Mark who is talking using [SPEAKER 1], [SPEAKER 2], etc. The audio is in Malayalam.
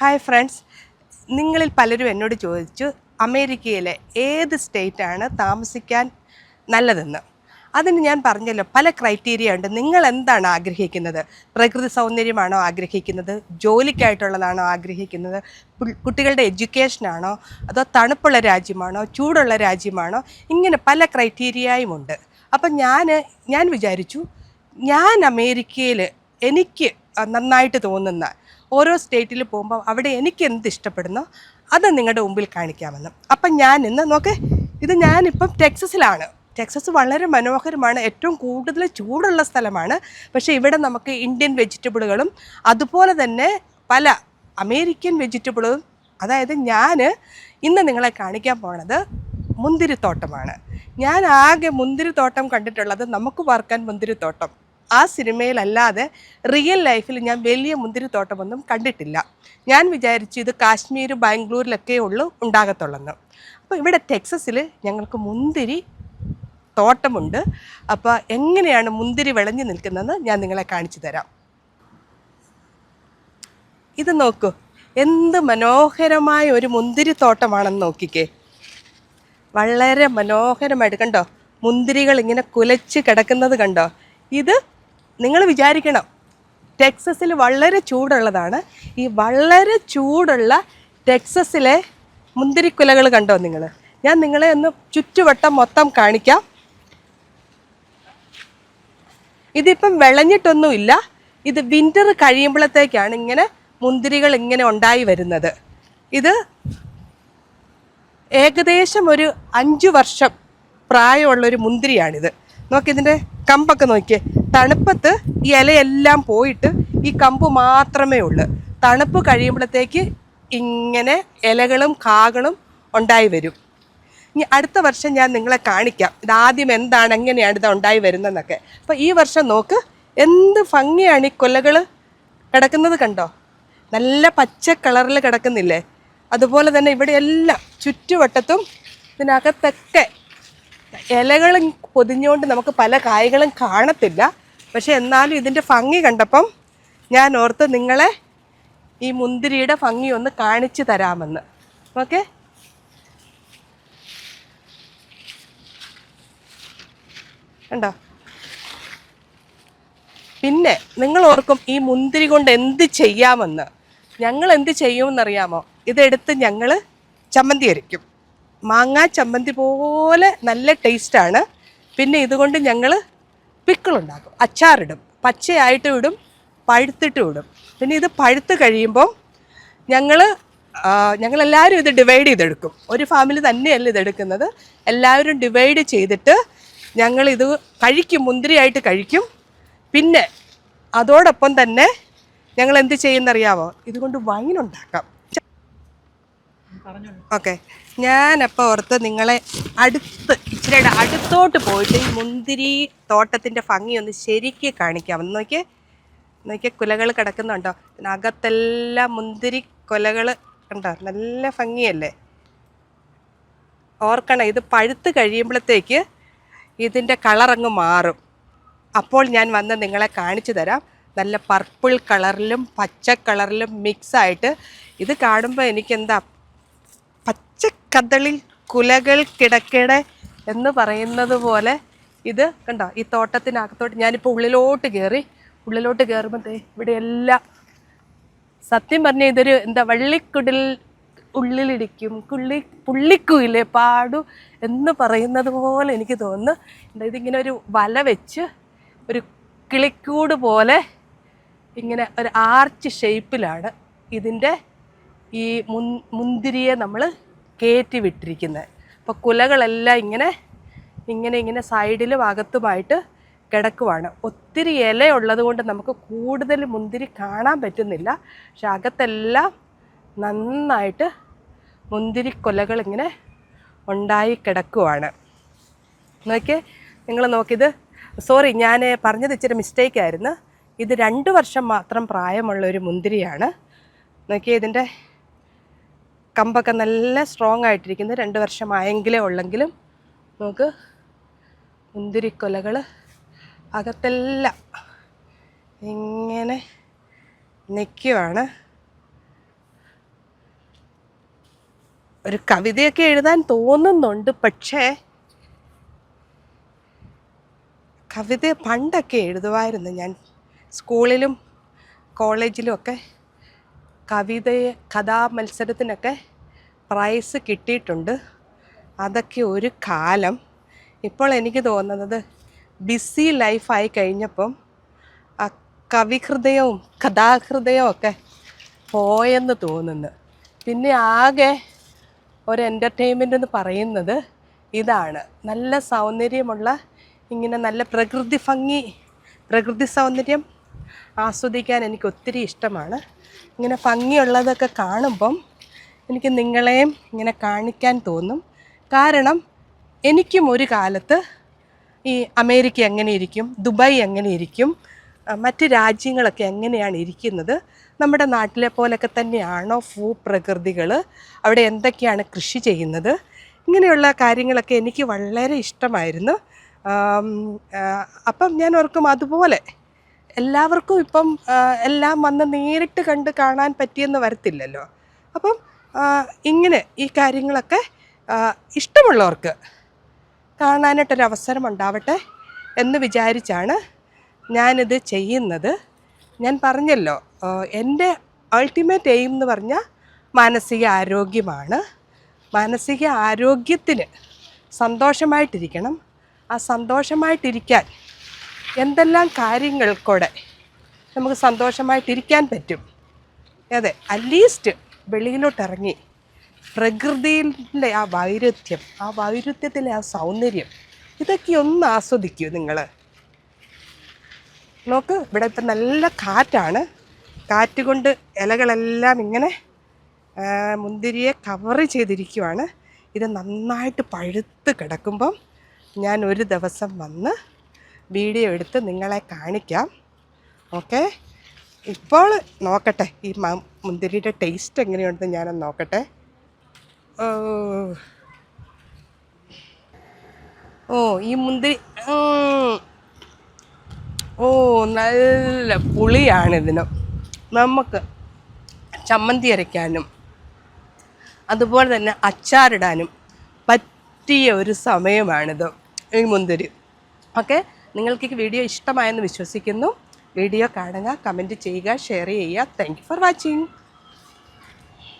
[SPEAKER 1] ഹായ് ഫ്രണ്ട്സ് നിങ്ങളിൽ പലരും എന്നോട് ചോദിച്ചു അമേരിക്കയിലെ ഏത് സ്റ്റേറ്റാണ് താമസിക്കാൻ നല്ലതെന്ന്. അതിന് ഞാൻ പറഞ്ഞല്ലോ പല ക്രൈറ്റീരിയ ഉണ്ട്. നിങ്ങൾ എന്താണ് ആഗ്രഹിക്കുന്നത്? പ്രകൃതി സൗന്ദര്യമാണോ ആഗ്രഹിക്കുന്നത്? ജോലിക്കായിട്ടുള്ളതാണോ ആഗ്രഹിക്കുന്നത്? കുട്ടികളുടെ എഡ്യൂക്കേഷനാണോ അതോ തണുപ്പുള്ള രാജ്യമാണോ? ചൂടുള്ള രാജ്യമാണോ? ഇങ്ങനെ പല ക്രൈറ്റീരിയയും ഉണ്ട്. അപ്പം ഞാൻ ഞാൻ വിചാരിച്ചു ഞാൻ അമേരിക്കയിൽ എനിക്ക് നന്നായിട്ട് തോന്നുന്ന ഓരോ സ്റ്റേറ്റിൽ പോകുമ്പോൾ അവിടെ എനിക്ക് എന്ത് ഇഷ്ടപ്പെടുന്നു അത് നിങ്ങളുടെ മുമ്പിൽ കാണിക്കാമെന്ന്. അപ്പം ഞാൻ ഇന്ന് നോക്ക് ഇത് ഞാനിപ്പം ടെക്സസിലാണ്. ടെക്സസ് വളരെ മനോഹരമാണ് ഏറ്റവും കൂടുതൽ ചൂടുള്ള സ്ഥലമാണ്. പക്ഷേ ഇവിടെ നമുക്ക് ഇന്ത്യൻ വെജിറ്റബിളുകളും അതുപോലെ തന്നെ പല അമേരിക്കൻ വെജിറ്റബിളും അതായത് ഞാൻ ഇന്ന് നിങ്ങളെ കാണിക്കാൻ പോണത് മുന്തിരിത്തോട്ടമാണ്. ഞാൻ ആകെ മുന്തിരിത്തോട്ടം കണ്ടിട്ടുള്ളത് നമുക്ക് വാർക്കാൻ മുന്തിരിത്തോട്ടം. ആ സിനിമയിലല്ലാതെ റിയൽ ലൈഫിൽ ഞാൻ വലിയ മുന്തിരിത്തോട്ടമൊന്നും കണ്ടിട്ടില്ല. ഞാൻ വിചാരിച്ചു ഇത് കാശ്മീർ ബാംഗ്ലൂരിലൊക്കെ ഉള്ളൂ ഉണ്ടാകത്തുള്ളെന്ന്. അപ്പോൾ ഇവിടെ ടെക്സസിൽ ഞങ്ങൾക്ക് മുന്തിരി തോട്ടമുണ്ട്. അപ്പോൾ എങ്ങനെയാണ് മുന്തിരി വിളഞ്ഞു നിൽക്കുന്നതെന്ന് ഞാൻ നിങ്ങളെ കാണിച്ചു തരാം. ഇത് നോക്കൂ. എന്ത് മനോഹരമായ ഒരു മുന്തിരി തോട്ടമാണെന്ന് നോക്കിക്കേ. വളരെ മനോഹരമായിട്ട് കണ്ടോ? മുന്തിരികൾ ഇങ്ങനെ കുലച്ച് കിടക്കുന്നത് കണ്ടോ? ഇത് നിങ്ങൾ വിചാരിക്കണം ടെക്സസിൽ വളരെ ചൂടുള്ളതാണ്. ഈ വളരെ ചൂടുള്ള ടെക്സസിലെ മുന്തിരിക്കുലകൾ കണ്ടോ നിങ്ങൾ? ഞാൻ നിങ്ങളെ ഒന്ന് ചുറ്റുവട്ടം മൊത്തം കാണിക്കാം. ഇതിപ്പം വിളഞ്ഞിട്ടൊന്നുമില്ല. ഇത് വിന്റർ കഴിയുമ്പോഴത്തേക്കാണ് ഇങ്ങനെ മുന്തിരികൾ ഇങ്ങനെ ഉണ്ടായി വരുന്നത്. ഇത് ഏകദേശം ഒരു അഞ്ചു വർഷം പ്രായമുള്ളൊരു മുന്തിരിയാണിത്. നോക്കി ഇതിന്റെ കമ്പൊക്കെ നോക്കിയേ. തണുപ്പത്ത് ഈ ഇലയെല്ലാം പോയിട്ട് ഈ കമ്പ് മാത്രമേ ഉള്ളൂ. തണുപ്പ് കഴിയുമ്പോഴത്തേക്ക് ഇങ്ങനെ ഇലകളും കാകളും ഉണ്ടായി വരും. ഇനി അടുത്ത വർഷം ഞാൻ നിങ്ങളെ കാണിക്കാം. ഇതാദ്യം എന്താണ് എങ്ങനെയാണ് ഇത് ഉണ്ടായി വരുന്നതെന്നൊക്കെ. അപ്പോൾ ഈ വർഷം നോക്ക് എന്ത് ഭംഗിയാണ് ഈ കൊലകൾ കിടക്കുന്നത് കണ്ടോ? നല്ല പച്ച കളറിൽ കിടക്കുന്നില്ലേ? അതുപോലെ തന്നെ ഇവിടെ എല്ലാം ചുറ്റുവട്ടത്തും ഇതിനകത്തൊക്കെ ഇലകളും പൊതിഞ്ഞുകൊണ്ട് നമുക്ക് പല കായ്കളും കാണത്തില്ല. പക്ഷെ എന്നാലും ഇതിന്റെ ഭംഗി കണ്ടപ്പം ഞാൻ ഓർത്ത് നിങ്ങളെ ഈ മുന്തിരിയുടെ ഭംഗി ഒന്ന് കാണിച്ചു തരാമെന്ന്. ഓക്കെ? കണ്ടോ? പിന്നെ നിങ്ങൾ ഓർക്കും ഈ മുന്തിരി കൊണ്ട് എന്ത് ചെയ്യാമെന്ന്. ഞങ്ങൾ എന്ത് ചെയ്യുമെന്നറിയാമോ? ഇതെടുത്ത് ഞങ്ങൾ ചമ്മന്തി അരയ്ക്കും. മാങ്ങാ ചമ്മന്തി പോലെ നല്ല ടേസ്റ്റാണ് പിന്നെ ഇതുകൊണ്ട് ഞങ്ങൾ പിക്കിളുണ്ടാക്കും. അച്ചാറിടും. പച്ചയായിട്ട് ഇടും പഴുത്തിട്ട് ഇടും. പിന്നെ ഇത് പഴുത്ത് കഴിയുമ്പോൾ ഞങ്ങൾ ഞങ്ങളെല്ലാവരും ഇത് ഡിവൈഡ് ചെയ്തെടുക്കും. ഒരു ഫാമിലി തന്നെയല്ല ഇതെടുക്കുന്നത് എല്ലാവരും ഡിവൈഡ് ചെയ്തിട്ട് ഞങ്ങളിത് കഴിക്കും മുന്തിരിയായിട്ട് കഴിക്കും. പിന്നെ അതോടൊപ്പം തന്നെ ഞങ്ങൾ എന്ത് ചെയ്യുന്നറിയാമോ ഇതുകൊണ്ട് വൈൻ ഉണ്ടാക്കാം ഓക്കെ. ഞാനപ്പോൾ ഓർത്ത് നിങ്ങളെ അടുത്ത് ഇച്ചിരിയുടെ അടുത്തോട്ട് പോയിട്ട് ഈ മുന്തിരി തോട്ടത്തിന്റെ ഭംഗി ഒന്ന് ശരിക്ക് കാണിക്കാമെന്ന് നോക്കിയേ. നോക്കിയ കുലകൾ കിടക്കുന്നുണ്ടോ? അകത്തെല്ലാം മുന്തിരി കൊലകൾ ഉണ്ടോ? നല്ല ഭംഗിയല്ലേ? ഓർക്കണം ഇത് പഴുത്ത് കഴിയുമ്പോഴത്തേക്ക് ഇതിന്റെ കളറങ്ങ് മാറും. അപ്പോൾ ഞാൻ വന്ന് നിങ്ങളെ കാണിച്ചു തരാം. നല്ല പർപ്പിൾ കളറിലും പച്ച കളറിലും മിക്സായിട്ട് ഇത് കാണുമ്പോൾ എനിക്കെന്താ പച്ചക്കദളിൽ കുലകൾ കിടക്കടെ എന്ന് പറയുന്നത് പോലെ ഇത് കണ്ടോ? ഈ തോട്ടത്തിനകത്തോട്ട് ഞാനിപ്പോൾ ഉള്ളിലോട്ട് കയറി ഉള്ളിലോട്ട് കയറുമ്പോൾ ഇവിടെ എല്ലാം സത്യം പറഞ്ഞാൽ ഇതൊരു എന്താ വള്ളിക്കുടിൽ ഉള്ളിലിടിക്കും കുള്ളി പുള്ളിക്കുയിലെ പാടു എന്ന് പറയുന്നത് പോലെ എനിക്ക് തോന്നുന്നു. എന്താ ഇതിങ്ങനെ ഒരു വല വെച്ച് ഒരു കിളിക്കൂട് പോലെ ഇങ്ങനെ ഒരു ആർച്ച് ഷേപ്പിലാണ് ഇതിന്റെ ഈ മുന്തിരിയെ നമ്മൾ കയറ്റി വിട്ടിരിക്കുന്നത് അപ്പോൾ കുലകളെല്ലാം ഇങ്ങനെ ഇങ്ങനെ ഇങ്ങനെ സൈഡിലും അകത്തുമായിട്ട് കിടക്കുവാണ്. ഒത്തിരി ഇല ഉള്ളത് കൊണ്ട് നമുക്ക് കൂടുതൽ മുന്തിരി കാണാൻ പറ്റുന്നില്ല. പക്ഷെ അകത്തെല്ലാം നന്നായിട്ട് മുന്തിരി കൊലകൾ ഇങ്ങനെ ഉണ്ടായി കിടക്കുവാണ്. നോക്കിയേ നിങ്ങൾ നോക്കിയത്. സോറി ഞാൻ പറഞ്ഞത് ഇച്ചിരി മിസ്റ്റേക്ക് ആയിരുന്നു. ഇത് രണ്ട് വർഷം മാത്രം പ്രായമുള്ള ഒരു മുന്തിരിയാണ്. നോക്കിയേ ഇതിന്റെ കമ്പൊക്കെ നല്ല സ്ട്രോങ് ആയിട്ടിരിക്കുന്നത് രണ്ട് വർഷമായെങ്കിലേ ഉള്ളെങ്കിലും നമുക്ക് മുന്തിരിക്കൊലകൾ അകത്തെല്ലാം ഇങ്ങനെ നിൽക്കുവാണ് ഒരു കവിതയൊക്കെ എഴുതാൻ തോന്നുന്നുണ്ട് പക്ഷേ കവിത പണ്ടൊക്കെ എഴുതുമായിരുന്നു ഞാൻ. സ്കൂളിലും കോളേജിലും ഒക്കെ കവിതയെ കഥാമത്സരത്തിനൊക്കെ പ്രൈസ് കിട്ടിയിട്ടുണ്ട്. അതൊക്കെ ഒരു കാലം. ഇപ്പോൾ എനിക്ക് തോന്നുന്നത് ബിസി ലൈഫായി കഴിഞ്ഞപ്പം ആ കവിഹൃദയവും കഥാഹൃദയവും ഒക്കെ പോയെന്ന് തോന്നുന്നു. പിന്നെ ആകെ ഒരു എന്റർടൈൻമെന്റ് എന്ന് പറയുന്നത് ഇതാണ്. നല്ല സൗന്ദര്യമുള്ള ഇങ്ങനെ നല്ല പ്രകൃതി ഭംഗി പ്രകൃതി സൗന്ദര്യം ആസ്വദിക്കാൻ എനിക്ക് ഒത്തിരി ഇഷ്ടമാണ്. ഇങ്ങനെ ഭംഗിയുള്ളതൊക്കെ കാണുമ്പം എനിക്ക് നിങ്ങളെയും ഇങ്ങനെ കാണിക്കാൻ തോന്നും. കാരണം എനിക്കും ഒരു കാലത്ത് ഈ അമേരിക്ക എങ്ങനെ ഇരിക്കും ദുബായ് എങ്ങനെ ഇരിക്കും മറ്റ് രാജ്യങ്ങളൊക്കെ എങ്ങനെയാണ് ഇരിക്കുന്നത് നമ്മുടെ നാട്ടിലെ പോലൊക്കെ തന്നെയാണോ ഭൂപ്രകൃതികൾ അവിടെ എന്തൊക്കെയാണ് കൃഷി ചെയ്യുന്നത് ഇങ്ങനെയുള്ള കാര്യങ്ങളൊക്കെ എനിക്ക് വളരെ ഇഷ്ടമായിരുന്നു. അപ്പം ഞാൻ ഓർക്കും അതുപോലെ എല്ലാവർക്കും ഇപ്പം എല്ലാം വന്ന് നേരിട്ട് കണ്ട് കാണാൻ പറ്റിയെന്ന് വരത്തില്ലല്ലോ. അപ്പം ഇങ്ങനെ ഈ കാര്യങ്ങളൊക്കെ ഇഷ്ടമുള്ളവർക്ക് കാണാനായിട്ടൊരവസരം ഉണ്ടാവട്ടെ എന്ന് വിചാരിച്ചാണ് ഞാനിത് ചെയ്യുന്നത്. ഞാൻ പറഞ്ഞല്ലോ എന്റെ അൾട്ടിമേറ്റ് എയിം എന്ന് പറഞ്ഞാൽ മാനസിക ആരോഗ്യമാണ്. മാനസിക ആരോഗ്യത്തിന് സന്തോഷമായിട്ടിരിക്കണം. ആ സന്തോഷമായിട്ടിരിക്കാൻ എന്തെല്ലാം കാര്യങ്ങൾ കൂടെ നമുക്ക് സന്തോഷമായിട്ടിരിക്കാൻ പറ്റും? അതെ അറ്റ്ലീസ്റ്റ് വെളിയിലോട്ടിറങ്ങി പ്രകൃതിയിലെ ആ വൈരുദ്ധ്യം ആ വൈരുദ്ധ്യത്തിലെ ആ സൗന്ദര്യം ഇതൊക്കെ ഒന്ന് ആസ്വദിക്കൂ നിങ്ങൾ നോക്ക് ഇവിടെ ഇപ്പം നല്ല കാറ്റാണ്. കാറ്റ് കൊണ്ട് ഇലകളെല്ലാം ഇങ്ങനെ മുന്തിരിയെ കവർ ചെയ്തിരിക്കുവാണ്. ഇത് നന്നായിട്ട് പഴുത്ത് കിടക്കുമ്പം ഞാൻ ഒരു ദിവസം വന്ന് വീഡിയോ എടുത്ത് നിങ്ങളെ കാണിക്കാം. ഓക്കെ? ഇപ്പോൾ നോക്കട്ടെ ഈ മുന്തിരിയുടെ ടേസ്റ്റ് എങ്ങനെയുണ്ടെന്ന് ഞാനൊന്ന് നോക്കട്ടെ. ഓ. ഈ മുന്തിരി ഓ നല്ല പുളിയാണിതിന് നമുക്ക് ചമ്മന്തി അരയ്ക്കാനും അതുപോലെ തന്നെ അച്ചാറിടാനും പറ്റിയ ഒരു സമയമാണിത് ഈ മുന്തിരി. ഓക്കെ? നിങ്ങൾക്ക് ഈ വീഡിയോ ഇഷ്ടമായെന്ന് വിശ്വസിക്കുന്നു. വീഡിയോ കാണുക കമന്റ് ചെയ്യുക ഷെയർ ചെയ്യുക. Thank for watching